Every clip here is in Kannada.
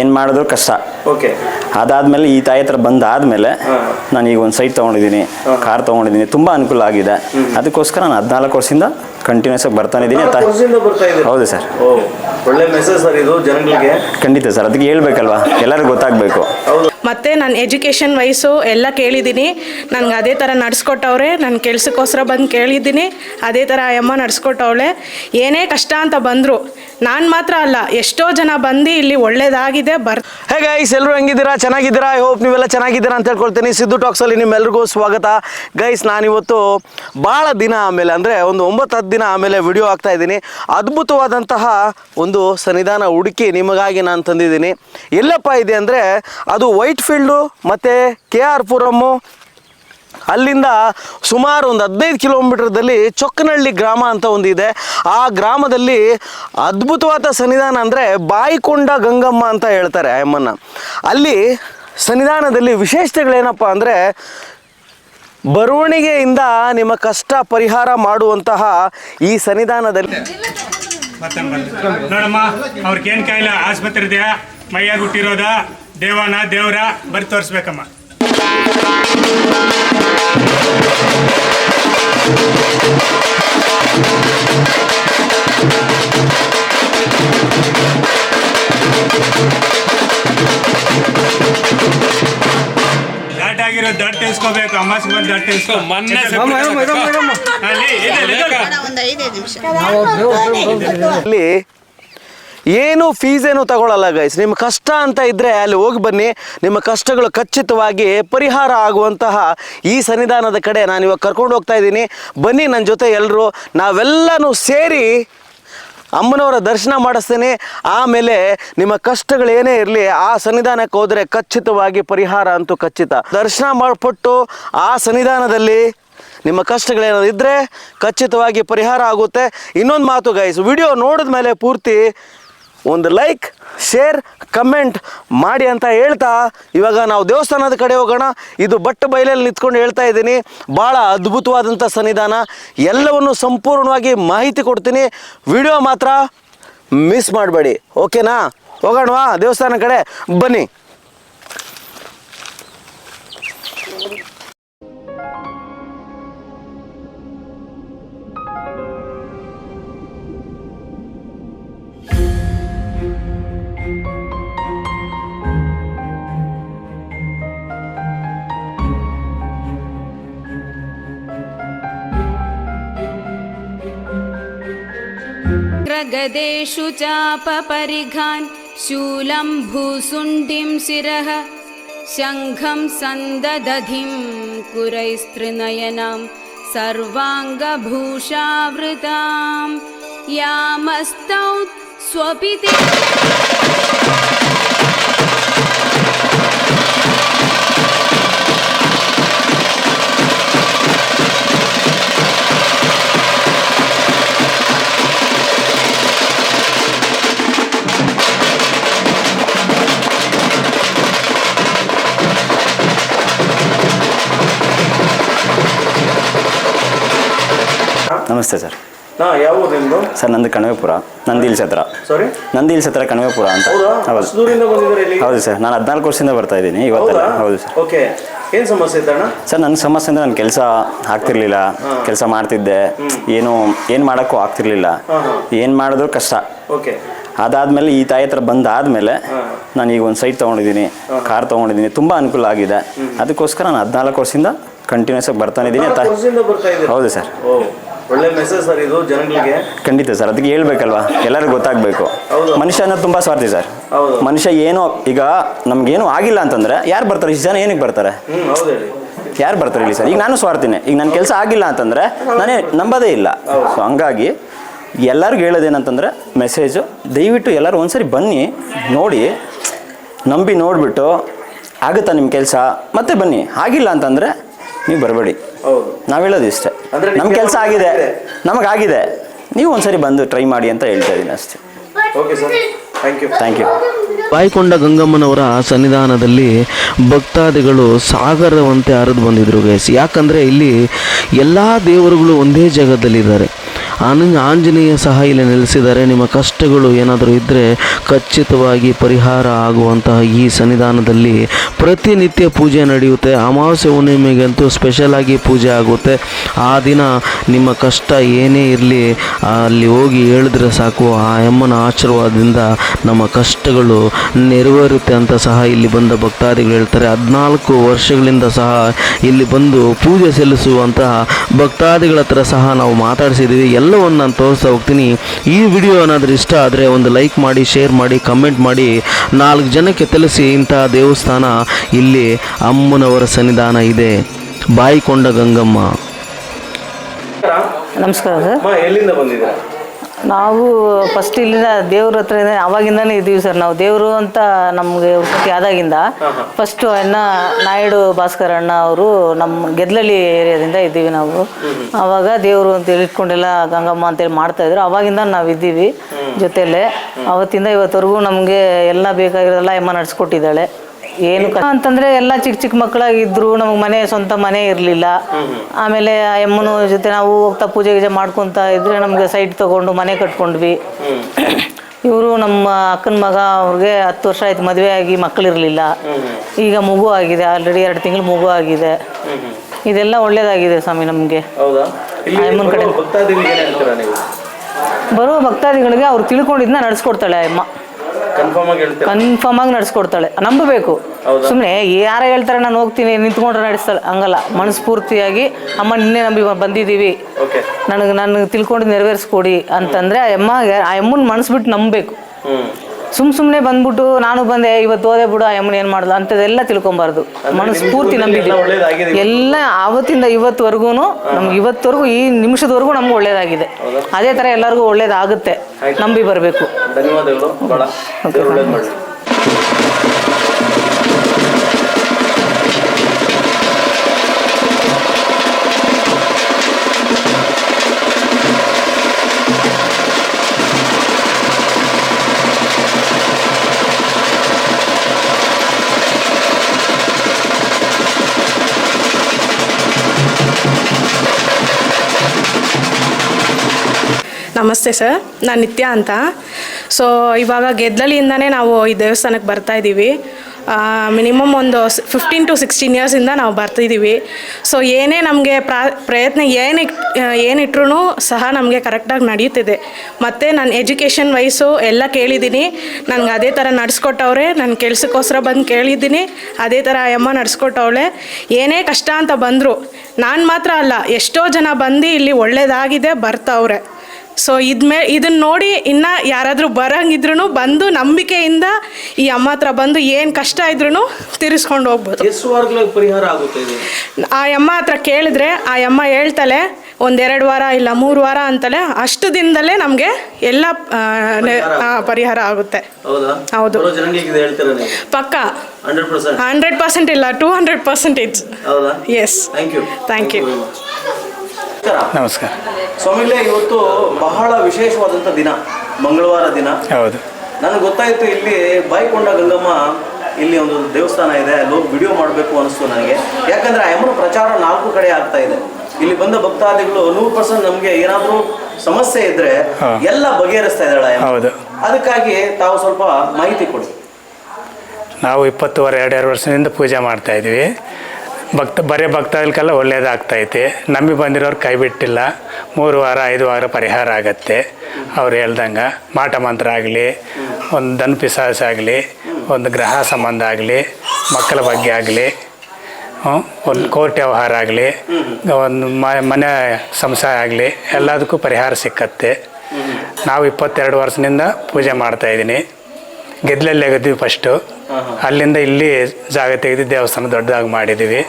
ಏನು ಮಾಡಿದ್ರು ಕಷ್ಟ. ಓಕೆ ಅದಾದ್ಮೇಲೆ ಈ ತಾಯಿ ಹತ್ರ ಬಂದಾದ್ಮೇಲೆ ನಾನು ಈಗ ಒಂದು ಸೈಟ್ ತೊಗೊಂಡಿದ್ದೀನಿ ಕಾರ್ ತೊಗೊಂಡಿದ್ದೀನಿ ತುಂಬಾ ಅನುಕೂಲ ಆಗಿದೆ. ಅದಕ್ಕೋಸ್ಕರ ನಾನು ಹದಿನಾಲ್ಕು ವರ್ಷದಿಂದ ಕಂಟಿನ್ಯೂಸ್ ಆಗಿ ಬರ್ತಾನೆ ಇದ್ದೀನಿ ಹೌದು ಸರ್. ಒಳ್ಳೆ ಮೆಸೇಜ್ ಸರ್ ಇದು ಜನಗಳಿಗೆ. ಖಂಡಿತ ಸರ್ ಅದಕ್ಕೆ ಹೇಳ್ಬೇಕಲ್ವಾ? ಎಲ್ಲರಿಗೂ ಗೊತ್ತಾಗಬೇಕು. ಮತ್ತೆ ನಾನು ನನ್ನ ಎಜುಕೇಷನ್ ವಯಸ್ಸು ಎಲ್ಲ ಕೇಳಿದ್ದೀನಿ ನನಗೆ ಅದೇ ಥರ ನಡೆಸ್ಕೊಟ್ಟವ್ರೆ ನನ್ನ ಕೆಲಸಕ್ಕೋಸ್ಕರ ಬಂದು ಕೇಳಿದ್ದೀನಿ ಅದೇ ಥರ ಆ ಅಮ್ಮ ನಡೆಸ್ಕೊಟ್ಟವಳೆ. ಏನೇ ಕಷ್ಟ ಅಂತ ಬಂದರು ನಾನು ಮಾತ್ರ ಅಲ್ಲ ಎಷ್ಟೋ ಜನ ಬಂದು ಇಲ್ಲಿ ಒಳ್ಳೇದಾಗಿದೆ ಬರ್ ಹೇ ಗೈಸ್ ಎಲ್ಲರೂ ಹೆಂಗಿದ್ದೀರಾ? ಚೆನ್ನಾಗಿದ್ದೀರಾ? ಐ ಹೋಪ್ ನೀವೆಲ್ಲ ಚೆನ್ನಾಗಿದ್ದೀರಾ ಅಂತ ಹೇಳ್ಕೊಳ್ತೀನಿ. ಸಿದ್ದು ಟಾಕ್ಸಲ್ಲಿ ನಿಮ್ಮೆಲ್ರಿಗೂ ಸ್ವಾಗತ. ಗೈಸ್ ನಾನಿವತ್ತು ಭಾಳ ದಿನ ಆಮೇಲೆ, ಅಂದರೆ ಒಂದು ಒಂಬತ್ತು ಹತ್ತು ದಿನ ಆಮೇಲೆ ವಿಡಿಯೋ ಆಗ್ತಾ ಇದ್ದೀನಿ. ಅದ್ಭುತವಾದಂತಹ ಒಂದು ಸನ್ನಿಧಾನ ಹುಡುಕಿ ನಿಮಗಾಗಿ ನಾನು ತಂದಿದ್ದೀನಿ. ಎಲ್ಲಪ್ಪ ಇದೆ ಅಂದರೆ ಅದು ವೈಟ್ ಫೀಲ್ಡು ಮತ್ತು ಕೆ ಆರ್ ಪುರಮ್ಮು ಅಲ್ಲಿಂದ ಸುಮಾರು ಒಂದು ಹದಿನೈದು ಕಿಲೋಮೀಟರ್ದಲ್ಲಿ ಚೊಕ್ಕನಹಳ್ಳಿ ಗ್ರಾಮ ಅಂತ ಒಂದಿದೆ ಆ ಗ್ರಾಮದಲ್ಲಿ ಅದ್ಭುತವಾದ ಸನ್ನಿಧಾನ ಅಂದರೆ ಬಾಯಿಕೊಂಡ ಗಂಗಮ್ಮ ಅಂತ ಹೇಳ್ತಾರೆ ಆಯಮ್ಮನ ಅಲ್ಲಿ ಸನ್ನಿಧಾನದಲ್ಲಿ ವಿಶೇಷತೆಗಳೇನಪ್ಪ ಅಂದರೆ ಬರವಣಿಗೆಯಿಂದ ನಿಮ್ಮ ಕಷ್ಟ ಪರಿಹಾರ ಮಾಡುವಂತಹ ಈ ಸನ್ನಿಧಾನದಲ್ಲಿ ನೋಡಮ್ಮ ಅವ್ರಿಗೇನು ಕಾಯಿಲೆ? ಆಸ್ಪತ್ರೆ ಇದೆಯಾ ಮೈಯಾಗ ಹುಟ್ಟಿರೋದ? ದೇವನ? ದೇವ್ರ? ಬರೀ ತೋರಿಸ್ಬೇಕಮ್ಮ. ದಾಟ್ ತೆಗೆಸ್ಕೊ ಮೊನ್ನೆ ಅಲ್ಲಿ ಇದೆ, ಇದೆ. ಒಂದು ಐದೈದು ನಿಮಿಷ ಅಲ್ಲಿ ಏನು ಫೀಸ್ ಏನು ತಗೊಳ್ಳಲ್ಲ ಗೈಸ್ ನಿಮ್ಮ ಕಷ್ಟ ಅಂತ ಇದ್ದರೆ ಅಲ್ಲಿ ಹೋಗಿ ಬನ್ನಿ. ನಿಮ್ಮ ಕಷ್ಟಗಳು ಖಚಿತವಾಗಿ ಪರಿಹಾರ ಆಗುವಂತಹ ಈ ಸನ್ನಿಧಾನದ ಕಡೆ ನಾನು ಇವಾಗ ಕರ್ಕೊಂಡು ಹೋಗ್ತಾ ಇದ್ದೀನಿ. ಬನ್ನಿ ನನ್ನ ಜೊತೆ ಎಲ್ಲರೂ ನಾವೆಲ್ಲನೂ ಸೇರಿ ಅಮ್ಮನವರ ದರ್ಶನ ಮಾಡಿಸ್ತೀನಿ. ಆಮೇಲೆ ನಿಮ್ಮ ಕಷ್ಟಗಳೇನೇ ಇರಲಿ, ಆ ಸನ್ನಿಧಾನಕ್ಕೆ ಹೋದರೆ ಖಚಿತವಾಗಿ ಪರಿಹಾರ ಅಂತೂ ಖಚಿತ. ದರ್ಶನ ಮಾಡಿಬಿಟ್ಟು ಆ ಸನ್ನಿಧಾನದಲ್ಲಿ ನಿಮ್ಮ ಕಷ್ಟಗಳೇನಾದ್ರು ಇದ್ದರೆ ಖಚಿತವಾಗಿ ಪರಿಹಾರ ಆಗುತ್ತೆ. ಇನ್ನೊಂದು ಮಾತು ಗೈಸ್ ವಿಡಿಯೋ ನೋಡಿದ ಮೇಲೆ ಪೂರ್ತಿ ಒಂದು ಲೈಕ್, ಶೇರ್, ಕಮೆಂಟ್ ಮಾಡಿ ಅಂತ ಹೇಳ್ತಾ ಇವಾಗ ನಾವು ದೇವಸ್ಥಾನದ ಕಡೆ ಹೋಗೋಣ. ಇದು ಬಟ್ಟ ಬಯಲಲ್ಲಿ ನಿಂತ್ಕೊಂಡು ಹೇಳ್ತಾ ಇದ್ದೀನಿ. ಭಾಳ ಅದ್ಭುತವಾದಂಥ ಸನ್ನಿಧಾನ. ಎಲ್ಲವನ್ನು ಸಂಪೂರ್ಣವಾಗಿ ಮಾಹಿತಿ ಕೊಡ್ತೀನಿ. ವಿಡಿಯೋ ಮಾತ್ರ ಮಿಸ್ ಮಾಡಬೇಡಿ. ಓಕೆನಾ? ಹೋಗೋಣವಾ? ದೇವಸ್ಥಾನ ಕಡೆ ಬನ್ನಿ. प्रगदेषु चापपरिघान् शूलं भूसुण्डिं शिरः शङ्खं सन्ददधिं कुरैस्त्रिनयनां सर्वाङ्गभूषावृतां यामस्तौ स्वपिति ನಮಸ್ತೆ ಸರ್. ಹಾಂ ಯಾವ ಊರು ನಿಮ್ಮದು ಸರ್ ನಂದು ಕಣವೇಪುರ ನಂದಿ ಹಿಲ್ಸ್ ಹತ್ರ ಸಾರಿ ನಂದಿ ಹಿಲ್ಸ್ ಹತ್ರ ಕಣಿವೆಪುರ ಅಂತ. ಹೌದಾ? ಹೌದು. ಅಷ್ಟು ದೂರಿಂದ ಬಂದಿದ್ದಾರೆ ಇಲ್ಲಿ? ಹೌದು ಸರ್ ನಾನು ಹದಿನಾಲ್ಕು ವರ್ಷದಿಂದ ಬರ್ತಾ ಇದ್ದೀನಿ ಇವತ್ತೆಲ್ಲ. ಹೌದು? ಸರ್. ಓಕೆ. ಏನು ಸಮಸ್ಯೆ ಇದ್ದಣ್ಣ ಸರ್ ನನ್ನ ಸಮಸ್ಯೆ ಅಂದರೆ ನಾನು ಕೆಲಸ ಆಗ್ತಿರ್ಲಿಲ್ಲ. ಕೆಲಸ ಮಾಡ್ತಿದ್ದೆ. ಏನು ಏನು ಮಾಡೋಕ್ಕೂ ಆಗ್ತಿರ್ಲಿಲ್ಲ. ಏನು ಮಾಡಿದ್ರು ಕಷ್ಟ. ಓಕೆ. ಅದಾದ್ಮೇಲೆ ಈ ತಾಯಿ ಹತ್ರ ಬಂದಾದ್ಮೇಲೆ ನಾನು ಈಗ ಒಂದು ಸೈಟ್ ತೊಗೊಂಡಿದ್ದೀನಿ ಕಾರ್ ತೊಗೊಂಡಿದ್ದೀನಿ ತುಂಬ ಅನುಕೂಲ ಆಗಿದೆ. ಅದಕ್ಕೋಸ್ಕರ ನಾನು ಹದಿನಾಲ್ಕು ವರ್ಷದಿಂದ ಕಂಟಿನ್ಯೂಸ್ ಆಗಿ ಬರ್ತಾನಿದ್ದೀನಿ ಹೌದು ಸರ್. ಒಳ್ಳೆ ಮೆಸೇಜ್ ಸರ್ ಇದು ಜನಗಳಿಗೆ. ಖಂಡಿತ ಸರ್ ಅದಕ್ಕೆ ಹೇಳ್ಬೇಕಲ್ವಾ? ಎಲ್ಲರಿಗೂ ಗೊತ್ತಾಗಬೇಕು. ಮನುಷ್ಯ ಅನ್ನೋದು ತುಂಬ ಸ್ವಾರ್ಥಿ ಸರ್. ಹೌದು. ಮನುಷ್ಯ ಏನೋ ಈಗ ನಮ್ಗೇನು ಆಗಿಲ್ಲ ಅಂತಂದ್ರೆ ಯಾರು ಬರ್ತಾರೆ? ಇಷ್ಟು ಜನ ಏನಕ್ಕೆ ಬರ್ತಾರೆ? ಹ್ಮ್ ಹೌದು ಹೇಳಿ. ಯಾರು ಬರ್ತಾರೆ ಇಲ್ಲಿ ಸರ್? ಈಗ ನಾನು ಸ್ವಾರ್ಥಿನಿ. ಈಗ ನನ್ನ ಕೆಲಸ ಆಗಿಲ್ಲ ಅಂತಂದ್ರೆ ನಾನೇ ನಂಬೋದೇ ಇಲ್ಲ. ಸೊ ಹಂಗಾಗಿ ಎಲ್ಲರಿಗೂ ಹೇಳೋದೇನಂತಂದ್ರೆ ಮೆಸೇಜು ದಯವಿಟ್ಟು ಎಲ್ಲರೂ ಒಂದ್ಸರಿ ಬನ್ನಿ ನೋಡಿ ನಂಬಿ ನೋಡಿಬಿಟ್ಟು ಆಗುತ್ತಾ ನಿಮ್ಮ ಕೆಲಸ? ಮತ್ತೆ ಬನ್ನಿ. ಆಗಿಲ್ಲ ಅಂತಂದರೆ ನೀವು ಬರಬೇಡಿ. ಹೌದು. ನಾವು ಹೇಳೋದು ಇಷ್ಟೇ. ಅಂದ್ರೆ ನಮ್ಮ ಕೆಲಸ ಆಗಿದೆ. ಆಗಿದೆ. ನಮಗಾಗಿದೆ. ನೀವು ಒಂದ್ಸರಿ ಬಂದು ಟ್ರೈ ಮಾಡಿ ಅಂತ ಹೇಳ್ತಾ ಇದ್ದೀನಿ ಅಷ್ಟೇ. Okay sir thank you thank you Boyakonda ಗಂಗಮ್ಮನವರ ಸನ್ನಿಧಾನದಲ್ಲಿ ಭಕ್ತಾದಿಗಳು ಸಾಗರವಂತೆ ಹರಿದು ಬಂದಿದ್ರು ಗೈಸ್ ಯಾಕಂದರೆ ಇಲ್ಲಿ ಎಲ್ಲ ದೇವರುಗಳು ಒಂದೇ ಜಾಗದಲ್ಲಿದ್ದಾರೆ. ಆನ ಆಂಜನೇಯ ಸಹ ಇಲ್ಲಿ ನೆಲೆಸಿದರೆ ನಿಮ್ಮ ಕಷ್ಟಗಳು ಏನಾದರೂ ಇದ್ದರೆ ಖಚಿತವಾಗಿ ಪರಿಹಾರ ಆಗುವಂತಹ ಈ ಸನ್ನಿಧಾನದಲ್ಲಿ ಪ್ರತಿನಿತ್ಯ ಪೂಜೆ ನಡೆಯುತ್ತೆ. ಅಮಾವಾಸ್ಯ ಹುಣ್ಣಿಮೆಗಂತೂ ಸ್ಪೆಷಲ್ ಆಗಿ ಪೂಜೆ ಆಗುತ್ತೆ. ಆ ದಿನ ನಿಮ್ಮ ಕಷ್ಟ ಏನೇ ಇರಲಿ, ಅಲ್ಲಿ ಹೋಗಿ ಹೇಳಿದ್ರೆ ಸಾಕು, ಆ ಅಮ್ಮನ ಆಶೀರ್ವಾದದಿಂದ ನಮ್ಮ ಕಷ್ಟಗಳು ನೆರವೇರುತ್ತೆ ಅಂತ ಸಹ ಇಲ್ಲಿ ಬಂದ ಭಕ್ತಾದಿಗಳು ಹೇಳ್ತಾರೆ. ಹದಿನಾಲ್ಕು ವರ್ಷಗಳಿಂದ ಸಹ ಇಲ್ಲಿ ಬಂದು ಪೂಜೆ ಸಲ್ಲಿಸುವಂತಹ ಭಕ್ತಾದಿಗಳ ಹತ್ರ ಸಹ ನಾವು ಮಾತಾಡಿಸಿದ್ದೀವಿ ಎಲ್ಲವನ್ನು ನಾನು ತೋರಿಸ್ತಾ ಹೋಗ್ತೀನಿ. ಈ ವಿಡಿಯೋ ಏನಾದರೂ ಇಷ್ಟ ಆದರೆ ಒಂದು ಲೈಕ್ ಮಾಡಿ ಶೇರ್ ಮಾಡಿ ಕಮೆಂಟ್ ಮಾಡಿ. ನಾಲ್ಕು ಜನಕ್ಕೆ ತಿಳಿಸಿ ಇಂತಹ ದೇವಸ್ಥಾನ ಇಲ್ಲಿ ಅಮ್ಮನವರ ಸನ್ನಿಧಾನ ಇದೆ. ಬಾಯಿಕೊಂಡ ಗಂಗಮ್ಮ. ನಮಸ್ಕಾರ. ಸರ್ ಅಮ್ಮ ಎಲ್ಲಿಂದ ಬಂದಿದ್ದೀರಾ? ನಾವು ಫಸ್ಟ್ ಇಲ್ಲಿನ ದೇವ್ರ ಹತ್ರ ಅವಾಗಿಂದಾನೇ ಇದೀವಿ ಸರ್ ನಾವು ದೇವರು ಅಂತ ನಮಗೆ ಉತ್ಪತ್ತಿ ಆದಾಗಿಂದ ಫಸ್ಟ್ ಅಣ್ಣ ನಾಯ್ಡು ಭಾಸ್ಕರ್ ಅಣ್ಣ ಅವರು ನಮ್ಮ ಗೆದ್ಲಳ್ಳಿ ಏರಿಯಾದಿಂದ ಇದ್ದೀವಿ ನಾವು. ಅವಾಗ ದೇವರು ಅಂತ ಇಟ್ಕೊಂಡೆಲ್ಲ ಗಂಗಮ್ಮ ಅಂತೇಳಿ ಮಾಡ್ತಾ ಇದ್ರು. ಅವಾಗಿಂದ ನಾವು ಇದ್ದೀವಿ ಜೊತೆಲೆ. ಅವತ್ತಿಂದ ಇವತ್ತವರೆಗೂ ನಮಗೆ ಎಲ್ಲ ಬೇಕಾಗಿರೋದೆಲ್ಲ ಅಮ್ಮ ನಡ್ಸ್ಕೊಟ್ಟಿದ್ದಾಳೆ. ಏನು ಕ- ಅಂತಂದ್ರೆ ಎಲ್ಲ ಚಿಕ್ಕ ಚಿಕ್ಕ ಮಕ್ಕಳಾಗಿದ್ರು ನಮಗೆ ಮನೆ ಸ್ವಂತ ಮನೆ ಇರಲಿಲ್ಲ. ಆಮೇಲೆ ಆ ಅಮ್ಮನ ಜೊತೆ ನಾವು ಹೋಗ್ತಾ ಪೂಜೆ ಗೀಜೆ ಮಾಡ್ಕೊಂತ ಇದ್ರೆ ನಮಗೆ ಸೈಟ್ ತಗೊಂಡು ಮನೆ ಕಟ್ಕೊಂಡ್ವಿ. ಇವರು ನಮ್ಮ ಅಕ್ಕನ ಮಗ ಅವ್ರಿಗೆ ಹತ್ತು ವರ್ಷ ಆಯ್ತು ಮದುವೆ ಆಗಿ ಮಕ್ಕಳಿರಲಿಲ್ಲ ಈಗ ಮಗು ಆಗಿದೆ ಆಲ್ರೆಡಿ ಎರಡು ತಿಂಗಳು ಮಗು ಆಗಿದೆ. ಇದೆಲ್ಲ ಒಳ್ಳೇದಾಗಿದೆ ಸ್ವಾಮಿ ನಮಗೆ. ಹೌದಾ? ಇಲ್ಲಿ ಅಮ್ಮನ್ ಕಡೆ. ಬರುವ ಭಕ್ತಾದಿಗಳಿಗೆ ಏನ್ ಹೇಳ್ತೀರಾ ನೀವು? ಬರುವ ಭಕ್ತಾದಿಗಳಿಗೆ ಅವ್ರು ತಿಳ್ಕೊಂಡಿದ್ನ ನಡೆಸ್ಕೊಡ್ತಾಳೆ ಅಮ್ಮ ಕನ್ಫರ್ಮ್ ಆಗಿ ಹೇಳ್ತೀರಾ? ಕನ್ಫರ್ಮ್ ಆಗಿ ನಡೆಸ್ಕೊಡ್ತಾಳೆ. ನಂಬಬೇಕು. ಸುಮ್ಮನೆ ಯಾರ ಹೇಳ್ತಾರೆ ನಾನು ಹೋಗ್ತೀನಿ ನಿಂತ್ಕೊಂಡ್ರೆ ನಡೆಸ್ತಾಳೆ ಹಂಗಲ್ಲ. ಮನಸ್ಫೂರ್ತಿಯಾಗಿ ಅಮ್ಮ ನಿನ್ನೆ ನಂಬಿ ಬಂದಿದ್ದೀವಿ. ನನಗೆ ನನಗೆ ತಿಳ್ಕೊಂಡು ನೆರವೇರಿಸ್ಕೊಡಿ ಅಂತಂದರೆ ಆ ಅಮ್ಮ ಆ ಅಮ್ಮನ ಮನಸ್ಸು ಬಿಟ್ಟು ನಂಬಬೇಕು ಸುಮ್ ಸುಮ್ಮನೆ ಬಂದ್ಬಿಟ್ಟು ನಾನು ಬಂದೆ ಇವತ್ತು ಓದೇ ಬಿಡು ಅಮ್ಮನ ಏನು ಮಾಡ್ದ ಅಂಥದ್ದೆಲ್ಲ ತಿಳ್ಕೊಬಾರ್ದು. ಮನಸ್ಫೂರ್ತಿ. ನಂಬಿದ್ದೀವಿ ಎಲ್ಲ ಆವತ್ತಿಂದ ಇವತ್ತುವರೆಗೂ ನಮ್ಗೆ ಇವತ್ತವರೆಗೂ ಈ ನಿಮಿಷದವರೆಗೂ ನಮ್ಗೆ ಒಳ್ಳೇದಾಗಿದೆ. ಅದೇ ಥರ ಎಲ್ಲರಿಗೂ ಒಳ್ಳೇದಾಗುತ್ತೆ. ನಂಬಿ ಬರಬೇಕು. ಧನ್ಯವಾದಗಳು. ನಮಸ್ತೆ ಸರ್, ನಾನು ನಿತ್ಯ ಅಂತ. ಸೊ ಇವಾಗ ಗೆದ್ದಲಿಯಿಂದನೇ ನಾವು ಈ ದೇವಸ್ಥಾನಕ್ಕೆ ಬರ್ತಾ ಇದ್ದೀವಿ ಮಿನಿಮಮ್ ಒಂದು ಫಿಫ್ಟೀನ್ ಟು ಸಿಕ್ಸ್ಟೀನ್ ಇಯರ್ಸಿಂದ ನಾವು ಬರ್ತಿದ್ದೀವಿ ಸೊ ಏನೇ ನಮಗೆ ಪ್ರಾ, ಪ್ರಯತ್ನ ಏನು ಏನಿಟ್ರೂ ಸಹ ನಮಗೆ ಕರೆಕ್ಟಾಗಿ ನಡೆಯುತ್ತಿದೆ ಮತ್ತು ನಾನು ಎಜುಕೇಷನ್ ವೈಸು ಎಲ್ಲ ಕೇಳಿದ್ದೀನಿ ನನಗೆ ಅದೇ ಥರ ನಡೆಸ್ಕೊಟ್ಟವ್ರೆ ನನ್ನ ಕೆಲಸಕ್ಕೋಸ್ಕರ ಬಂದು ಕೇಳಿದ್ದೀನಿ ಅದೇ ಥರ ಅಮ್ಮ ನಡೆಸ್ಕೊಟ್ಟವಳೆ. ಏನೇ ಕಷ್ಟ ಅಂತ ಬಂದರು, ನಾನು ಮಾತ್ರ ಅಲ್ಲ, ಎಷ್ಟೋ ಜನ ಬಂದು ಇಲ್ಲಿ ಒಳ್ಳೆಯದಾಗಿದೆ ಬರ್ತಾವ್ರೆ. ಸೊ ಇದ್ಮೇ ಇದನ್ನ ನೋಡಿ ಇನ್ನು ಯಾರಾದರೂ ಬರಂಗಿದ್ರು ಬಂದು ನಂಬಿಕೆಯಿಂದ ಈ ಅಮ್ಮ ಹತ್ರ ಬಂದು ಏನು ಕಷ್ಟ ಇದ್ರೂ ತೀರಿಸ್ಕೊಂಡು ಹೋಗ್ಬೋದು. ಎಷ್ಟು ವಾರಗಳ ಪರಿಹಾರ ಆಗುತ್ತೆ ಇದು? ಆ ಅಮ್ಮ ಹತ್ರ ಕೇಳಿದ್ರೆ ಆ ಅಮ್ಮ ಹೇಳ್ತಾಳೆ ಒಂದೆರಡು ವಾರ ಇಲ್ಲ ಮೂರು ವಾರ ಅಂತಲೇ ಅಷ್ಟು ದಿನದಲ್ಲೇ ನಮಗೆ ಎಲ್ಲ ಆ, ನೆ- ಆ, ಪರಿಹಾರ ಆಗುತ್ತೆ. ಹೌದಾ? ಹೌದು. ಬರೋ ಜನಗಳಿಗೆ ಇದು ಹೇಳ್ತೀರಾ ನೀವು? ಪಕ್ಕ? Hundred percent. ಹಂಡ್ರೆಡ್ ಪರ್ಸೆಂಟ್ ಇಲ್ಲ ಟೂ ಹಂಡ್ರೆಡ್ ಪರ್ಸೆಂಟೇಜ್. ಹೌದಾ? Yes thank you Thank you. ನಮಸ್ಕಾರ. ಸ್ವಾಮಿಗಳೇ ಇವತ್ತು ಬಹಳ ವಿಶೇಷವಾದಂಥ ದಿನ ಮಂಗಳವಾರ ದಿನ. ಹೌದು. ನನಗೆ ಗೊತ್ತಾಯಿತು ಇಲ್ಲಿ ಬಾಯ್ಕೊಂಡ ಗಂಗಮ್ಮ ಇಲ್ಲಿ ಒಂದು ದೇವಸ್ಥಾನ ಇದೆ ಅಲ್ಲಿ ಹೋಗಿ ವಿಡಿಯೋ ಮಾಡಬೇಕು ಅನಿಸ್ತು ನನಗೆ. ಯಾಕಂದ್ರೆ ಆ ಅಮ್ಮನ ಪ್ರಚಾರ ನಾಲ್ಕು ಕಡೆ ಆಗ್ತಾ ಇದೆ. ಇಲ್ಲಿ ಬಂದ ಭಕ್ತಾದಿಗಳು ನೂರು ಪರ್ಸೆಂಟ್ ನಮಗೆ ಏನಾದರೂ ಸಮಸ್ಯೆ ಇದ್ರೆ ಎಲ್ಲ ಬಗೆಹರಿಸ್ತಾ ಇದ್ದಾಳೆ ಹೌದು. ಅದಕ್ಕಾಗಿ ತಾವು ಸ್ವಲ್ಪ ಮಾಹಿತಿ ಕೊಡಿ. ನಾವು ಇಪ್ಪತ್ತುವರೆ ಎರಡೆರಡು ವರ್ಷದಿಂದ ಪೂಜೆ ಮಾಡ್ತಾ ಇದ್ವಿ ಭಕ್ತ ಬರೀ ಭಕ್ತಾದಿಗಳಿಗೆಲ್ಲ ಒಳ್ಳೇದಾಗ್ತೈತಿ ನಮಗೆ ಬಂದಿರೋರು ಕೈ ಬಿಟ್ಟಿಲ್ಲ. ಮೂರು ವಾರ, ಐದು ವಾರ ಪರಿಹಾರ ಆಗತ್ತೆ. ಅವ್ರು ಹೇಳ್ದಂಗೆ, ಮಾಟ ಮಂತ್ರ ಆಗಲಿ, ಒಂದು ದನ್ ಪಿಸಾಸ ಆಗಲಿ, ಒಂದು ಗ್ರಹ ಸಂಬಂಧ ಆಗಲಿ, ಮಕ್ಕಳ ಬಗ್ಗೆ ಆಗಲಿ ಒಂದು ಕೋರ್ಟ್ ವ್ಯವಹಾರ ಆಗಲಿ, ಒಂದು ಮನೆ ಸಂಸಾರ ಆಗಲಿ, ಎಲ್ಲದಕ್ಕೂ ಪರಿಹಾರ ಸಿಕ್ಕತ್ತೆ. ನಾವು ಇಪ್ಪತ್ತೆರಡು ವರ್ಷದಿಂದ ಪೂಜೆ ಮಾಡ್ತಾ ಇದ್ದೀನಿ ಗೆದ್ಲಲ್ಲಿ ಆಗಿದ್ವಿ ಫಸ್ಟು ಅಲ್ಲಿಂದ ಇಲ್ಲಿ ಜಾಗ ತೆಗೆದು ದೇವಸ್ಥಾನ ದೊಡ್ಡದಾಗಿ ಮಾಡಿದ್ದೀವಿ.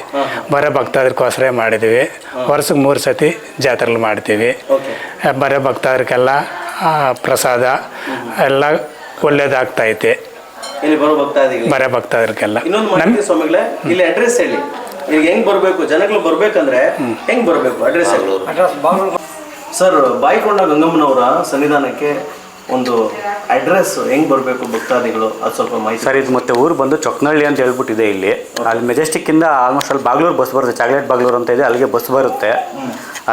ಬರೋ ಭಕ್ತಾದ್ರಕ್ಕೋಸ್ಕರ ಮಾಡಿದ್ದೀವಿ. ವರ್ಷಕ್ಕೆ ಮೂರು ಸತಿ ಜಾತ್ರೆಗಳು ಮಾಡ್ತೀವಿ. ಬರೋ ಭಕ್ತಾದ್ರಿಗೆಲ್ಲ ಆ, ಪ್ರಸಾದ ಎಲ್ಲ ಒಳ್ಳೇದಾಗ್ತೈತೆ ಇಲ್ಲಿ ಬರೋ ಭಕ್ತಾದ್ರಕ್ಕೆಲ್ಲ ಬರೋ ಭಕ್ತಾದ್ರಿಗೆಲ್ಲ ಇನ್ನೊಂದು ಮಾಹಿತಿ ಸ್ವಾಮಿಗಳೇ ಇಲ್ಲಿ ಅಡ್ರೆಸ್ ಹೇಳಿ. ಈಗ ಹೆಂಗ್ ಬರಬೇಕು? ಜನಗಳು ಬರ್ಬೇಕಂದ್ರೆ ಹೆಂಗ್ ಬರಬೇಕು? ಅಡ್ರೆಸ್ ಹೇಳಿ. ಸರ್ ಬಾಯಿಕೊಂಡ ಗಂಗಮ್ಮನವರ ಸನ್ನಿಧಾನಕ್ಕೆ ಒಂದು ಅಡ್ರೆಸ್ ಹೆಂಗ್ ಬರಬೇಕು ಭಕ್ತಾದಿಗಳು? ಅದು ಸ್ವಲ್ಪ ಮಾಹಿತಿ ಸರ್ ಇದು ಮತ್ತೆ ಊರು ಬಂದು ಚೊಕ್ನಹಳ್ಳಿ ಅಂತ ಹೇಳ್ಬಿಟ್ಟಿದೆ ಇಲ್ಲಿ. ಅಲ್ಲಿ ಮೆಜೆಸ್ಟಿಕ್ಕಿಂದ ಆಲ್ಮೋಸ್ಟ್ ಅಲ್ಲಿ ಬಾಗ್ಲೂರು ಬಸ್ ಬರುತ್ತೆ ಚಾಕ್ಲೇಟ್ ಬಾಗ್ಲೂರು ಅಂತ ಇದೆ ಅಲ್ಲಿಗೆ ಬಸ್ ಬರುತ್ತೆ.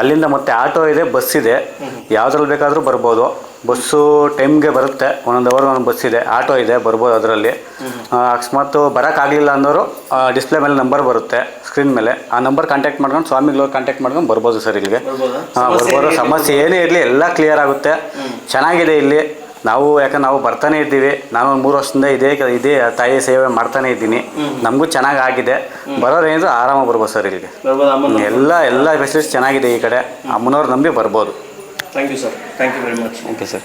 ಅಲ್ಲಿಂದ ಮತ್ತೆ ಆಟೋ ಇದೆ ಬಸ್ ಇದೆ. ಯಾವ್ದ್ರಲ್ಲಿ ಬೇಕಾದರೂ ಬರ್ಬೋದು. ಬಸ್ಸು ಟೈಮ್ಗೆ ಬರುತ್ತೆ. ಒಂದೊಂದು ಅವರ್ ಒಂದೊಂದು ಬಸ್ ಇದೆ. ಆಟೋ ಇದೆ ಬರ್ಬೋದು ಅದರಲ್ಲಿ. ಅಕಸ್ಮಾತ್ ಬರೋಕ್ಕಾಗಲಿಲ್ಲ ಅನ್ನೋರು ಡಿಸ್ಪ್ಲೇ ಮೇಲೆ ನಂಬರ್ ಬರುತ್ತೆ ಸ್ಕ್ರೀನ್ ಮೇಲೆ. ಆ ನಂಬರ್ ಕಾಂಟ್ಯಾಕ್ಟ್ ಮಾಡ್ಕೊಂಡು ಸ್ವಾಮಿಗಳವ್ರು ಕಾಂಟ್ಯಾಕ್ಟ್ ಮಾಡ್ಕೊಂಡು ಬರ್ಬೋದು ಸರ್ ಇಲ್ಲಿಗೆ. ಹಾಂ ಬರ್ಬೋದು. ಸಮಸ್ಯೆ ಏನೇ ಇರಲಿ ಎಲ್ಲ ಕ್ಲಿಯರ್ ಆಗುತ್ತೆ. ಚೆನ್ನಾಗಿದೆ ಇಲ್ಲಿ. ನಾವು ಯಾಕಂದ್ರೆ ನಾವು ಬರ್ತಾನೆ ಇದ್ದೀವಿ. ನಾನು ಒಂದು ಮೂರು ವರ್ಷದಿಂದ ಇದೇ ಇದೇ ತಾಯಿ ಸೇವೆ ಮಾಡ್ತಾನೆ ಇದ್ದೀನಿ. ನಮಗೂ ಚೆನ್ನಾಗಿ ಆಗಿದೆ ಬರೋರು ಏನಿದ್ರು ಆರಾಮಾಗಿ ಬರ್ಬೋದು ಸರ್ ಇಲ್ಲಿಗೆ. ಎಲ್ಲ ಎಲ್ಲ ಫೆಸಿಲಿಟೀಸ್ ಚೆನ್ನಾಗಿದೆ ಈ ಕಡೆ. ಅಮ್ಮನವ್ರು ನಂಬಿ ಬರ್ಬೋದು. Thank you sir thank you very much okay sir